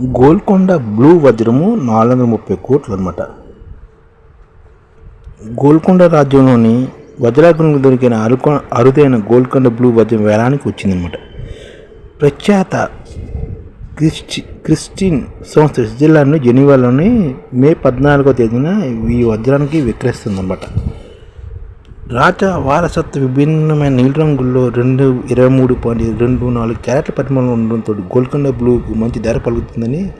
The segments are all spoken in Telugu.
గోల్కొండ బ్లూ వజ్రము నాలుగు వందల ముప్పై కోట్లు అనమాట గోల్కొండ రాజ్యంలోని వజ్రాగ్రంలో దొరికిన అరుకొ అరుదైన గోల్కొండ బ్లూ వజ్రం వేలానికి వచ్చిందనమాట ప్రఖ్యాత క్రిస్టి క్రిస్టిన్ సంస్థ స్విట్జర్లాండ్ జెనీవాలోని మే పద్నాలుగో తేదీన ఈ వజ్రానికి విక్రయిస్తుందన్నమాట. రాజా వారసత్వ విభిన్నమైన నీలిరంగుల్లో రెండు ఇరవై మూడు పాయింట్ రెండు నాలుగు క్యారెట్ల పరిమాణం ఉండడంతో గోల్కొండ బ్లూకు మంచి ధర పలుకుతుందని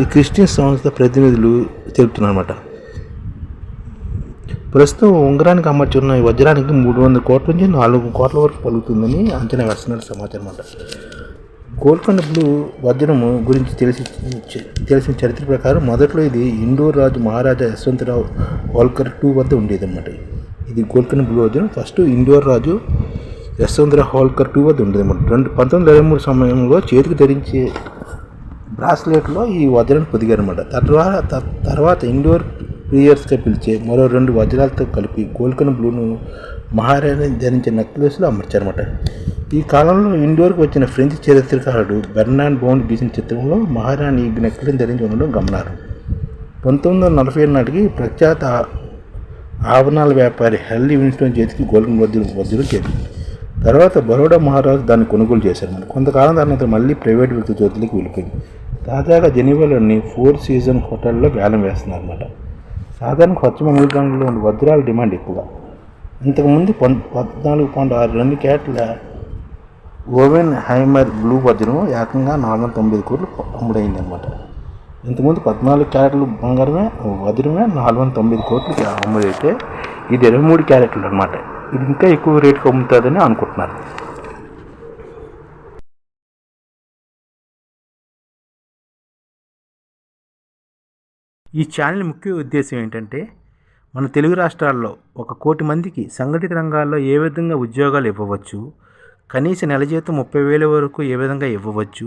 ఈ క్రిస్టియన్ సంస్థ ప్రతినిధులు తెలుపుతున్నారన్నమాట. ప్రస్తుతం ఉంగరానికి అమర్చున్న ఈ వజ్రానికి మూడు వందల కోట్ల నుంచి నాలుగు కోట్ల వరకు పలుకుతుందని అంచనా వేస్తున్నారు సమాచారం అన్నమాట. గోల్కొండ బ్లూ వజ్రము గురించి తెలిసి తెలిసిన చరిత్ర ప్రకారం మొదట్లో ఇది ఇండోర్ రాజు మహారాజా యశ్వంతరావు హోల్కర్ టూ వద్ద ఉండేదన్నమాట. ఇది గోల్కొండ బ్లూ ఫస్ట్ ఇండోర్ రాజు యశ్వంతరావు హోల్కర్ టూ వద్ద ఉండేది అన్నమాట రెండు పంతొమ్మిది ఇరవై మూడు సమయంలో చేతికి ధరించే బ్రాస్లెట్లో ఈ వజ్రాన్ని పొదిగారన్నమాట. తర్వాత తర్వాత ఇండోర్ ప్లేయర్స్గా పిలిచే మరో రెండు వజ్రాలతో కలిపి గోల్కొండ బ్లూను మహారాణి ధరించే నెక్లెస్లో అమర్చారన్నమాట. ఈ కాలంలో ఇండోర్కి వచ్చిన ఫ్రెంచ్ చరిత్రకారుడు బెర్నాన్ బౌండ్ గీసిన చిత్రంలో మహారాణి నెక్లెస్ ధరించి ఉండడం గమనారు పంతొమ్మిది వందల నలభై ఏడు నాటికి ప్రఖ్యాత ఆభరణాల వ్యాపారి హెల్లీ విన్స్టోన్ చేతికి గోల్డెన్ వజ్రం వద్దులు చేరింది. తర్వాత బరోడా మహారాజు దాన్ని కొనుగోలు చేశారు. కొంతకాలం తర్వాత మళ్ళీ ప్రైవేట్ వ్యక్తి చేతులకు వెళ్ళిపోయింది. తాజాగా జెనీవాలోని ఫోర్ సీజన్ హోటల్లో వేలం వేస్తున్నారు అనమాట సాధారణ పశ్చిమ మూడు ఉన్న వజ్రాల డిమాండ్ ఎక్కువ ఇంతకుముందు పన్ పద్నాలుగు పాయింట్ ఆరు రెండు క్యాట్ల ఓవెన్ హైమర్ బ్లూ వజ్రం ఏకంగా నాలుగు వందల తొమ్మిది కోట్లు అమ్ముడైంది అనమాట ఇంతకుముందు పద్నాలుగు క్యారెట్లు బంగారమే వజ్రమే నాలుగు వందల తొమ్మిది కోట్లకి అమ్మదైతే ఇది ఇరవై మూడు క్యారెట్లు అనమాట ఇది ఇంకా ఎక్కువ రేటుకి అమ్ముతుందని అనుకుంటున్నారు. ఈ ఛానల్ ముఖ్య ఉద్దేశం ఏంటంటే మన తెలుగు రాష్ట్రాల్లో ఒక కోటి మందికి సంఘటిత రంగాల్లో ఏ విధంగా ఉద్యోగాలు ఇవ్వవచ్చు కనీస నెల జీతం ముప్పై వేల వరకు ఏ విధంగా ఇవ్వవచ్చు